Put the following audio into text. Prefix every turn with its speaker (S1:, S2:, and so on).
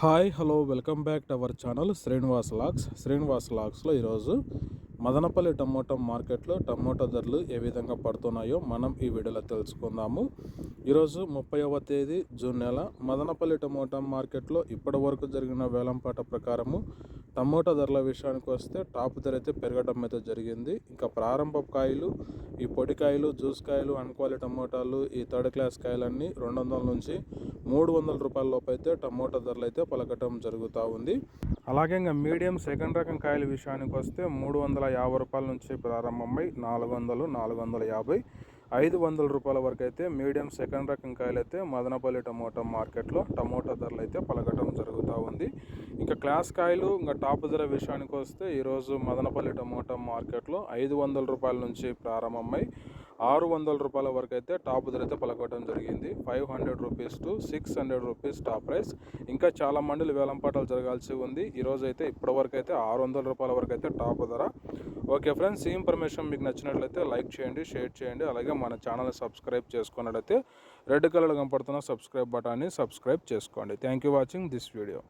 S1: Hi hello welcome back to our channel Srinivas lakhs Srinivas లాక్స్లో ఈరోజు Madanapalle tomato మార్కెట్లో టమోటా ధరలు ఏ విధంగా పడుతున్నాయో మనం ఈ వీడియోలో తెలుసుకుందాము. ఈరోజు ముప్పైవ తేదీ జూన్ నెల. మదనపల్లి టమోటా మార్కెట్లో ఇప్పటి వరకు జరిగిన వేలంపాట ప్రకారము టమోటా ధరల విషయానికి వస్తే టాప్ ధర అయితే పెరగడం అయితే జరిగింది. ఇంకా ప్రారంభ కాయలు ఈ పొడికాయలు జ్యూస్ కాయలు అన్క్వాలి టమోటాలు ఈ థర్డ్ క్లాస్ కాయలన్నీ రెండు వందల నుంచి మూడు వందల రూపాయల లోపు అయితే టమోటా ధరలు అయితే పలకటం జరుగుతూ ఉంది. అలాగే ఇంకా మీడియం సెకండ్ రకం కాయల విషయానికి వస్తే మూడు వందల యాభై రూపాయల నుంచి ప్రారంభమై నాలుగు వందలు నాలుగు వందల యాభై. ఐదు వందల రూపాయల వరకు అయితే మీడియం సెకండ్ రకం కాయలు అయితే మదనపల్లి టమోటా మార్కెట్లో టమోటా ధరలు అయితే పలకటం జరుగుతూ ఉంది. ఇంకా క్లాస్ కాయలు ఇంకా టాప్ ధర విషయానికి వస్తే ఈరోజు మదనపల్లి టమోటా మార్కెట్లో ఐదు వందల రూపాయల నుంచి ప్రారంభమై ఆరు వందల రూపాయల వరకు అయితే టాప్ ధర అయితే పలకడం జరిగింది. Five hundred rupees to six hundred rupees top price. ఇంకా చాలా మండలి వేలంపాటలు జరగాల్సి ఉంది. ఈరోజు అయితే ఇప్పటివరకు అయితే ఆరు వందల రూపాయల వరకు అయితే టాప్ ధర. ఓకే ఫ్రెండ్స్ ఈ ఇన్ఫర్మేషన్ మీకు నచ్చినట్లయితే లైక్ చేయండి షేర్ చేయండి. అలాగే మన ఛానల్ సబ్స్క్రైబ్ చేసుకున్నట్లయితే రెడ్ కలర్ కనపడుతున్న సబ్స్క్రైబ్ బటాన్ని సబ్స్క్రైబ్ చేసుకోండి. Thank you watching this video.